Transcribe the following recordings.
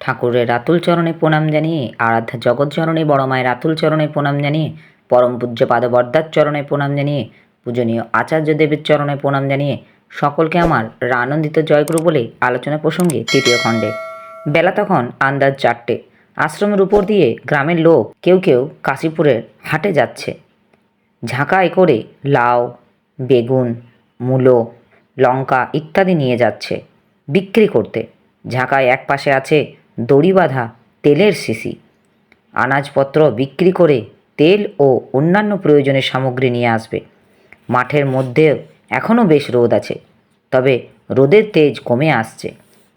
ঠাকুরের রাতুল চরণে প্রণাম জানিয়ে, আরাধ্যা জগৎ জননী বড় মায়ের রাতুল চরণে প্রণাম জানিয়ে, পরম পূজ্য পাদবর্দার চরণে প্রণাম জানিয়ে, পূজনীয় আচার্য দেবের চরণে প্রণাম জানিয়ে, সকলকে আমার আনন্দিত জয়গুরু বলে আলোচনা প্রসঙ্গে তৃতীয় খণ্ডে। বেলা তখন আন্দাজ চারটে। আশ্রমের উপর দিয়ে গ্রামের লোক কেউ কেউ কাশীপুরের হাটে যাচ্ছে। ঝাঁকায় করে লাউ, বেগুন, মূলো, লঙ্কা ইত্যাদি নিয়ে যাচ্ছে। বিক্রি করতে। ঝাঁকায় এক পাশে আছে দড়ি বাঁধা তেলের শিশি। আনাজপত্র বিক্রি করে তেল ও অন্যান্য প্রয়োজনের সামগ্রী নিয়ে আসবে। মাঠের মধ্যেও এখনও বেশ রোদ আছে, তবে রোদের তেজ কমে আসছে।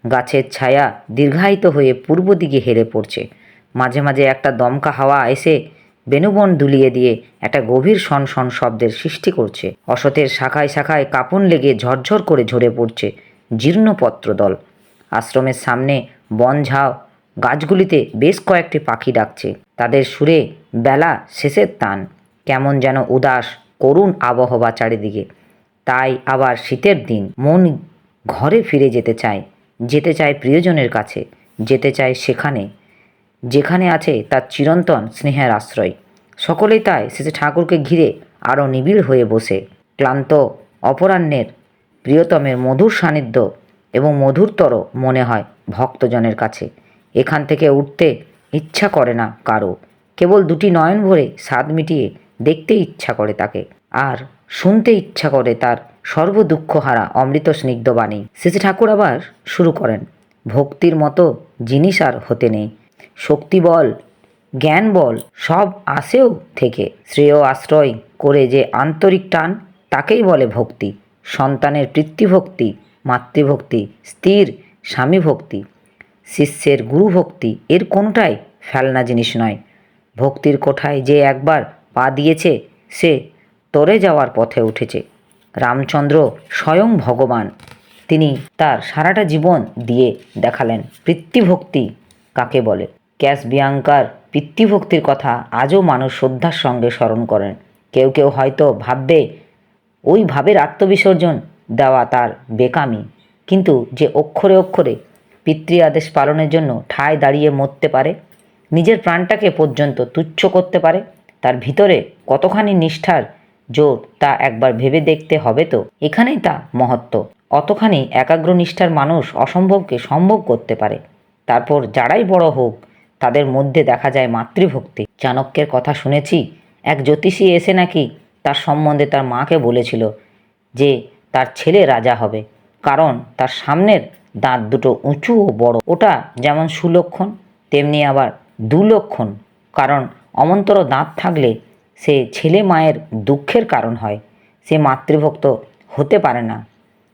গাছের ছায়া দীর্ঘায়িত হয়ে পূর্ব দিকে হেলে পড়ছে। মাঝে মাঝে একটা দমকা হাওয়া এসে বেনুবন দুলিয়ে দিয়ে একটা গভীর সন সন শব্দের সৃষ্টি করছে। অসতের শাখায় শাখায় কাপন লেগে ঝরঝর করে ঝরে পড়ছে জীর্ণপত্র দল আশ্রমের সামনে বন ঝাউ গাছগুলিতে বেশ কয়েকটি পাখি ডাকছে। তাদের সুরে বেলা শেষের তান। কেমন যেন উদাস, করুণ আবহাওয়া চারিদিকে। তাই আবার শীতের দিন। মন ঘরে ফিরে যেতে চায়। যেতে চায় প্রিয়জনের কাছে। যেতে চায় সেখানে। যেখানে আছে তার চিরন্তন স্নেহের আশ্রয়। সকলেই তাই শেষে ঠাকুরকে ঘিরে আরও নিবিড় হয়ে বসে। ক্লান্ত, অপরাহ্নের, প্রিয়তমের মধুর সান্নিধ্য এবং মধুরতর মনে হয়। ভক্তজনের কাছে। এখান থেকে উঠতে ইচ্ছা করে না কারও। কেবল দুটি নয়ন ভরে স্বাদ মিটিয়ে দেখতে ইচ্ছা করে তাকে। আর শুনতে ইচ্ছা করে তার সর্বদুঃখহারা অমৃত স্নিগ্ধ বাণী। শেষে ঠাকুর আবার শুরু করেন, ভক্তির মতো জিনিস আর হতে নেই। শক্তি বল, জ্ঞান বল, সব আসেও থেকে। শ্রেয় আশ্রয় করে যে আন্তরিক টান, তাকেই বলে ভক্তি। সন্তানের পিতৃভক্তি, মাতৃভক্তি স্ত্রীর স্বামী ভক্তি, শিষ্যের গুরু ভক্তি, এর কোনোটাই ফেলনা জিনিস নয়। ভক্তির কোঠায় যে একবার পা দিয়েছে, সে তরে যাওয়ার পথে উঠেছে। রামচন্দ্র স্বয়ং ভগবান। তিনি তার সারাটা জীবন দিয়ে দেখালেন, পিতৃভক্তি কাকে বলে? ক্যাশ বিয়াঙ্কার পিতৃভক্তির কথা আজও মানুষ শ্রদ্ধার সঙ্গে স্মরণ করেন। কেউ কেউ হয়তো ভাববে, ওই ভাবের আত্মবিসর্জন দেওয়া তার বেকামি। কিন্তু যে অক্ষরে অক্ষরে পিতৃ আদেশ পালনের জন্য ঠায় দাঁড়িয়ে মরতে পারে, নিজের প্রাণটাকে পর্যন্ত তুচ্ছ করতে পারে, তার ভিতরে কতখানি নিষ্ঠার জোর তা একবার ভেবে দেখতে হবে তো। এখানেই তা মহত্ব। অতখানি একাগ্র নিষ্ঠার মানুষ অসম্ভবকে সম্ভব করতে পারে। তারপর যারাই বড় হোক, তাদের মধ্যে দেখা যায় মাতৃভক্তি। চাণক্যের কথা শুনেছি, এক জ্যোতিষী এসে নাকি তার সম্বন্ধে তার মাকে বলেছিল যে তার ছেলে রাজা হবে। কারণ তার সামনের দাঁত দুটো উঁচু ও বড়। ওটা যেমন সুলক্ষণ, তেমনি আবার দুলক্ষণ। কারণ অমন্তর দাঁত থাকলে সে ছেলে মায়ের দুঃখের কারণ হয়। সে মাতৃভক্ত হতে পারে না।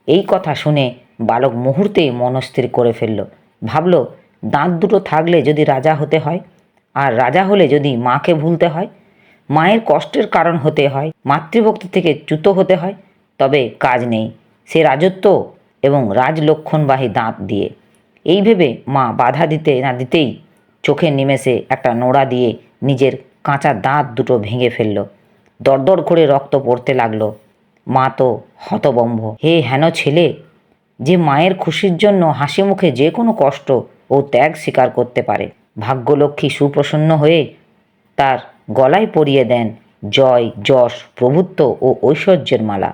এই কথা শুনে বালক মুহূর্তেই মনস্থির করে ফেলল। ভাবল, দাঁত দুটো থাকলে যদি রাজা হতে হয়, আর রাজা হলে যদি মাকে ভুলতে হয়, মায়ের কষ্টের কারণ হতে হয়, মাতৃভক্ত থেকে চ্যুত হতে হয়, তবে কাজ নেই। সে রাজত্ব এবং রাজলক্ষণবাহী দাঁত দিয়ে। এই ভেবে মা বাধা দিতে না দিতেই চোখের নিমেষে একটা নোড়া দিয়ে নিজের কাঁচা দাঁত দুটো ভেঙে ফেলল। দরদর করে রক্ত পড়তে লাগল। মা তো হতবম্ব। হে হেন ছেলে, যে মায়ের খুশির জন্য হাসি মুখে যে কোনো কষ্ট ও ত্যাগ স্বীকার করতে পারে। ভাগ্যলক্ষ্মী সুপ্রসন্ন হয়ে তার গলায় পরিয়ে দেন জয়, যশ, প্রভুত্ব ও ঐশ্বর্যের মালা।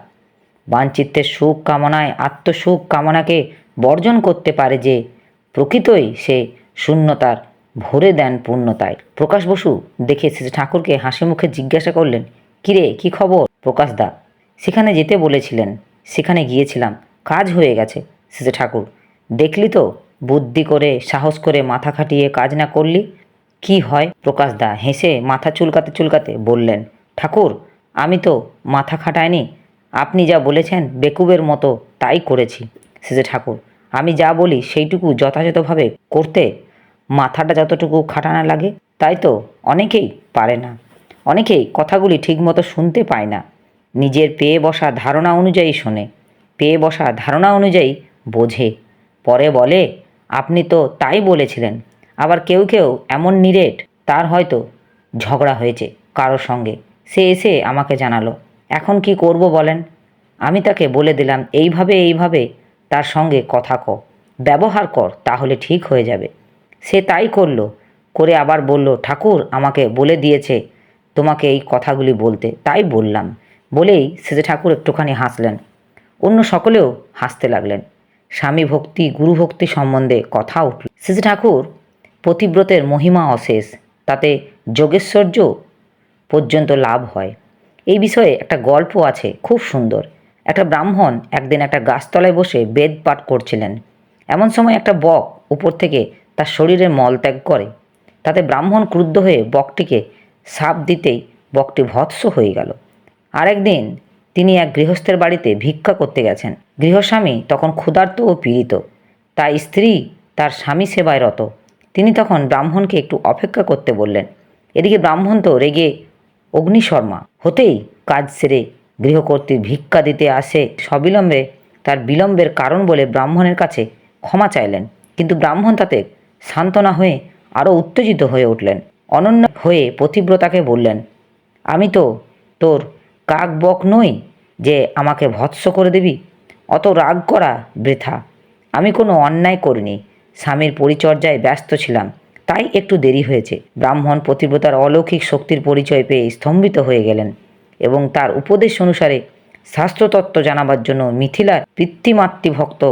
বাঞ্চিত্যের সুখ কামনায় আত্মসুখ কামনাকে বর্জন করতে পারে যে প্রকৃতই সে শূন্যতার ভরে দেন পূর্ণতায়। প্রকাশ বসু দেখে শ্রী ঠাকুরকে হাসি মুখে জিজ্ঞাসা করলেন, কিরে, কি খবর? প্রকাশ দা, সেখানে যেতে বলেছিলেন, সেখানে গিয়েছিলাম, কাজ হয়ে গেছে শ্রী ঠাকুর। দেখলি তো, বুদ্ধি করে, সাহস করে মাথা খাটিয়ে কাজ না করলি? কি হয়? প্রকাশ দা হেসে মাথা চুলকাতে চুলকাতে বললেন, ঠাকুর, আমি তো মাথা খাটাইনি আপনি যা বলেছেন বেকুবের মতো তাই করেছি শেষে ঠাকুর। আমি যা বলি সেইটুকু যথাযথভাবে করতে মাথাটা যতটুকু খাটানো লাগে, তাই তো অনেকেই পারে না। অনেকেই কথাগুলি ঠিকমতো শুনতে পায় না। নিজের পেয়ে বসা ধারণা অনুযায়ী শোনে, পেয়ে বসা ধারণা অনুযায়ী বোঝে। পরে বলে, আপনি তো তাই বলেছিলেন। আবার কেউ কেউ এমন নিরেট, তার হয়তো ঝগড়া হয়েছে কারোর সঙ্গে। সে এসে আমাকে জানালো এখন কি করব বলেন? আমি তাকে বলে দিলাম, এইভাবে এইভাবে তার সঙ্গে কথা ক ব্যবহার কর, তাহলে ঠিক হয়ে যাবে। সে তাই করল, করে আবার বলল, ঠাকুর, আমাকে বলে দিয়েছে তোমাকে এই কথাগুলি বলতে। তাই বললাম। বলেই সেজে ঠাকুর একটুখানি হাসলেন। অন্য সকলেও হাসতে লাগলেন। স্বামী ভক্তি, গুরু ভক্তি সম্বন্ধে কথা উঠল। সেজে ঠাকুর পতিব্রতের মহিমা অশেষ, তাতে যোগেশ্বর্য পর্যন্ত লাভ হয়। এই বিষয়ে একটা গল্প আছে, খুব সুন্দর। একটা ব্রাহ্মণ একদিন একটা গাছতলায় বসে বেদ পাঠ করছিলেন। এমন সময় একটা বক উপর থেকে তার শরীরে মলত্যাগ করে। তাতে ব্রাহ্মণ ক্রুদ্ধ হয়ে বকটিকে সাপ দিতেই বকটি ভৎস হয়ে গেল। আরেকদিন তিনি এক গৃহস্থের বাড়িতে ভিক্ষা করতে গেছেন। গৃহস্বামী তখন ক্ষুধার্ত ও পীড়িত। তাই স্ত্রী তার স্বামী সেবায় রত তিনি তখন ব্রাহ্মণকে একটু অপেক্ষা করতে বললেন। এদিকে ব্রাহ্মণ তো রেগে অগ্নিশর্মা হতেই কাজ সেরে গৃহকর্ত্রীর ভিক্ষা দিতে আসে সবিলম্বে তার বিলম্বের কারণ বলে ব্রাহ্মণের কাছে ক্ষমা চাইলেন। কিন্তু ব্রাহ্মণ তাতে সান্ত্বনা হয়ে আরও উত্তেজিত হয়ে উঠলেন। অনন্য হয়ে পতিব্রতাকে বললেন, আমি তো তোর কাক বক নই যে আমাকে ভৎস করে দিবি। অত রাগ করা বৃথা। আমি কোনো অন্যায় করিনি। স্বামীর পরিচর্যায় ব্যস্ত ছিলাম। তাই একটু দেরি হয়েছে। ব্রাহ্মণ পতিব্রতার অলৌকিক শক্তির পরিচয় পেয়ে স্তম্ভিত হয়ে গেলেন এবং তার উপদেশ অনুসারে শাস্ত্রতত্ত্ব জানাবার জন্য মিথিলার পিতৃমাতৃভক্ত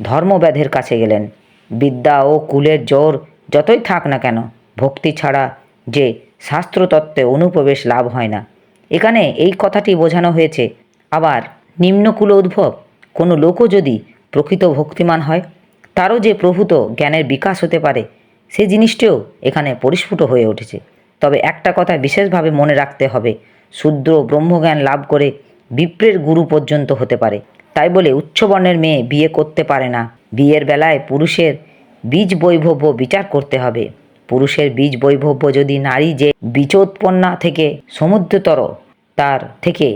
ধর্মব্যাধের কাছে গেলেন। বিদ্যা ও কুলের জোর যতই থাক না কেন, ভক্তি ছাড়া যে শাস্ত্রতত্ত্বে অনুপ্রবেশ লাভ হয় না। এখানে এই কথাটি বোঝানো হয়েছে, আবার নিম্নকুল উদ্ভব, কোনো লোকও যদি প্রকৃত ভক্তিমান হয়, তারও যে প্রভূত জ্ঞানের বিকাশ হতে পারে সেই জিনিসটিও এখানে পরিস্ফুট হয়ে উঠেছে। তবে একটা কথা বিশেষভাবে মনে রাখতে হবে শূদ্র ব্রহ্মজ্ঞান লাভ করে বিপ্রের গুরু পর্যন্ত হতে পারে। তাই বলে উচ্চবর্ণের মেয়ে বিয়ে করতে পারে না। বিয়ের বেলায় পুরুষের বীজ বৈভব্য বিচার করতে হবে। পুরুষের বীজ বৈভব্য যদি নারী যে বীজোৎপন্না থেকে সমুদ্রতর, তার থেকে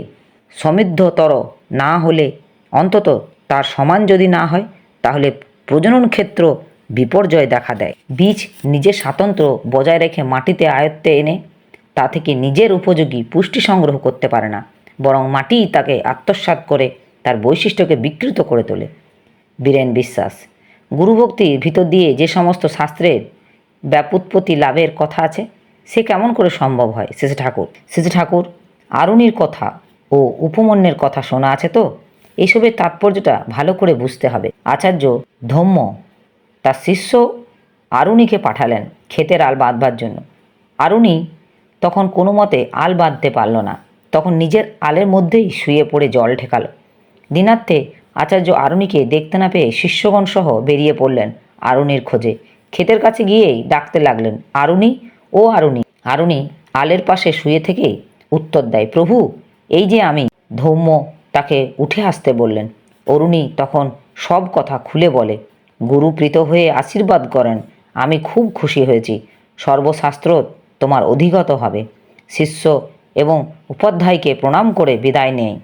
সমৃদ্ধতর না হলে অন্তত তার সমান যদি না হয়, তাহলে প্রজনন ক্ষেত্র বিপর্যয় দেখা দেয়। বীজ নিজের স্বাতন্ত্র্য বজায় রেখে মাটিতে আয়ত্তে এনে তা থেকে নিজের উপযোগী পুষ্টি সংগ্রহ করতে পারে না, বরং মাটিই তাকে আত্মসাৎ করে তার বৈশিষ্ট্যকে বিকৃত করে তোলে। বীরেন বিশ্বাস গুরুভক্তির ভিতর দিয়ে যে সমস্ত শাস্ত্রের ব্যাপুৎপত্তি লাভের কথা আছে, সে কেমন করে সম্ভব হয়? শেষে ঠাকুর শেষে ঠাকুর, আরুণীর কথা ও উপমন্যের কথা শোনা আছে তো? এসবের তাৎপর্যটা ভালো করে বুঝতে হবে। আচার্য ধম্ম তার শিষ্য আরুণীকে পাঠালেন ক্ষেতের আল বাঁধবার জন্য। আরুণী তখন কোনো মতে আল বাঁধতে পারল না। তখন নিজের আলের মধ্যেই শুয়ে পড়ে জল ঠেকালো। দিনার্থে আচার্য আরুণীকে দেখতে না পেয়ে শিষ্যগণ সহ বেরিয়ে পড়লেন আরুণীর খোঁজে। ক্ষেতের কাছে গিয়েই ডাকতে লাগলেন, আরুণী, ও আরুণী। আরুণী আলের পাশে শুয়ে থেকেই উত্তর দেয়, প্রভু, এই যে আমি ধৌম্য তাকে উঠে আসতে বললেন। অরুণী তখন সব কথা খুলে বলে। গুরুপ্রীত হয়ে আশীর্বাদ করেন। আমি খুব খুশি হয়েছি। সর্বশাস্ত্র তোমার অধিগত হবে। শিষ্য এবং উপাধ্যায়কে প্রণাম করে বিদায় নেয়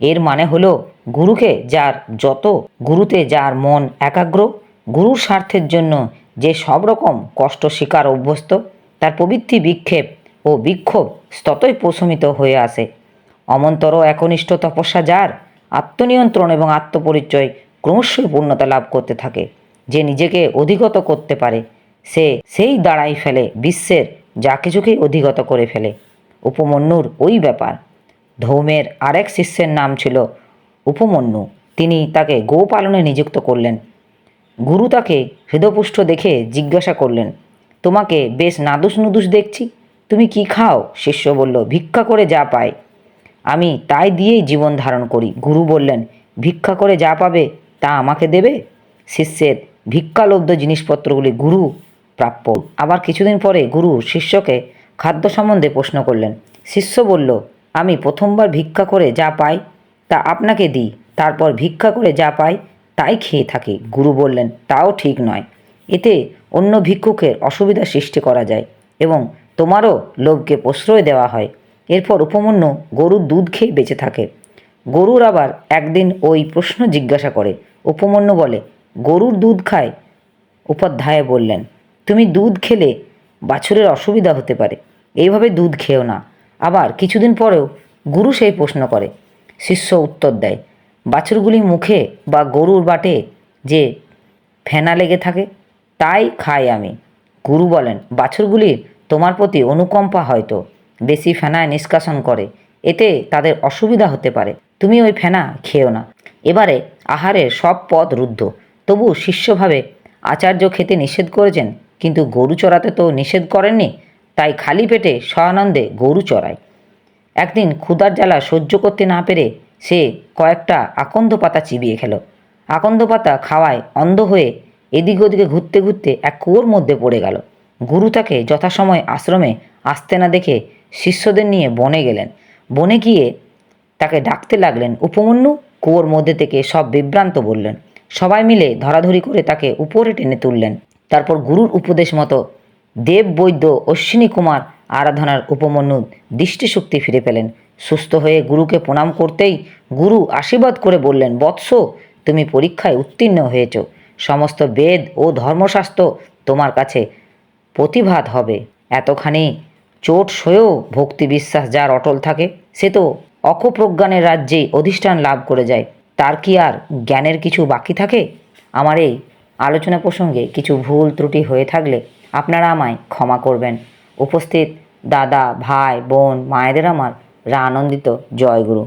এর মানে হলো, গুরুকে যার যত গুরুতে যার মন একাগ্র, গুরুর স্বার্থের জন্য যে সব রকম কষ্ট স্বীকার অভ্যস্ত, তার প্রবৃত্তি বিক্ষেপ ও বিক্ষোভ ততই প্রশমিত হয়ে আসে। অমন্তর একনিষ্ঠ তপস্যা যার আত্মনিয়ন্ত্রণ এবং আত্মপরিচয় ক্রমশই পূর্ণতা লাভ করতে থাকে। যে নিজেকে অধিগত করতে পারে, সে সেই দাঁড়াই ফেলে, বিশ্বের যা কিছুকেই অধিগত করে ফেলে। উপমন্যুর ওই ব্যাপার। ধৌমের আরেক শিষ্যের নাম ছিল উপমন্যু। তিনি তাকে গোপালনে নিযুক্ত করলেন। গুরু তাকে হৃদপুষ্ট দেখে জিজ্ঞাসা করলেন, তোমাকে বেশ নাদুস নুদুস দেখছি? তুমি কি খাও? শিষ্য বলল, ভিক্ষা করে যা পায় আমি তাই দিয়েই জীবন ধারণ করি। গুরু বললেন, ভিক্ষা করে যা পাবে তা আমাকে দেবে? শিষ্যের ভিক্ষালব্ধ জিনিসপত্রগুলি গুরু প্রাপ্য। আবার কিছুদিন পরে গুরু শিষ্যকে খাদ্য সম্বন্ধে প্রশ্ন করলেন। শিষ্য বলল, আমি প্রথমবার ভিক্ষা করে যা পাই তা আপনাকে দিই, তারপর ভিক্ষা করে যা পাই তাই খেয়ে থাকি। গুরু বললেন, তাও ঠিক নয়। এতে অন্য ভিক্ষুকের অসুবিধা সৃষ্টি করা যায় এবং তোমারও লোভকে প্রশ্রয় দেওয়া হয়। এরপর উপমন্য গরুর দুধ খেয়ে বেঁচে থাকে। গরুর আবার একদিন ওই প্রশ্ন জিজ্ঞাসা করে। উপমন্য বলে গরুর দুধ খায়। উপাধ্যায় বললেন, তুমি দুধ খেলে বাছুরের অসুবিধা হতে পারে। এইভাবে দুধ খেও না। আবার কিছুদিন পরেও গুরু সেই প্রশ্ন করে। শিষ্য উত্তর দেয়, বাছুরগুলি মুখে বা গরুর বাটে যে ফেনা লেগে থাকে, তাই খাই আমি। গুরু বলেন বাছুরগুলির তোমার প্রতি অনুকম্পা হয়তো, বেশি ফেনায় নিষ্কাশন করে। এতে তাদের অসুবিধা হতে পারে। তুমি ওই ফেনা খেও না। এবারে আহারের সব পথ রুদ্ধ। তবু শিষ্যভাবে আচার্য খেতে নিষেধ করেছেন, কিন্তু গরু চড়াতে তো নিষেধ করেননি, তাই খালি পেটে স্বআনন্দে গরু চড়ায়। একদিন ক্ষুধার জ্বালা সহ্য করতে না পেরে সে কয়েকটা আকন্দ পাতা চিবিয়ে খেল। আকন্দ পাতা খাওয়ায় অন্ধ হয়ে এদিক ওদিকে ঘুরতে ঘুরতে এক কুয়োর মধ্যে পড়ে গেল। গুরু তাকে যথাসময় আশ্রমে আসতে না দেখে শিষ্যদের নিয়ে বনে গেলেন। বনে গিয়ে তাকে ডাকতে লাগলেন, উপমন্যু? কুয়োর মধ্যে থেকে সব বিভ্রান্ত বললেন। সবাই মিলে ধরাধরি করে তাকে উপরে টেনে তুললেন। তারপর গুরুর উপদেশ মতো দেব বৈদ্য, অশ্বিনী কুমার, আরাধনার উপমন্যু দৃষ্টিশক্তি ফিরে পেলেন। সুস্থ হয়ে গুরুকে প্রণাম করতেই গুরু আশীর্বাদ করে বললেন, বৎস, তুমি পরীক্ষায় উত্তীর্ণ হয়েছ। সমস্ত বেদ ও ধর্মশাস্ত্র তোমার কাছে প্রতিভাত হবে। এতখানি চোট সয়েও ভক্তি বিশ্বাস যার অটল থাকে, সে তো অকপ্রজ্ঞানের রাজ্যেই অধিষ্ঠান লাভ করে যায়। তার কি আর জ্ঞানের কিছু বাকি থাকে? আমার এই আলোচনা প্রসঙ্গে কিছু ভুল ত্রুটি হয়ে থাকলে আপনারা আমায় ক্ষমা করবেন। উপস্থিত দাদা, ভাই, বোন, মায়েদের আমার রা আনন্দিত জয়গুরু।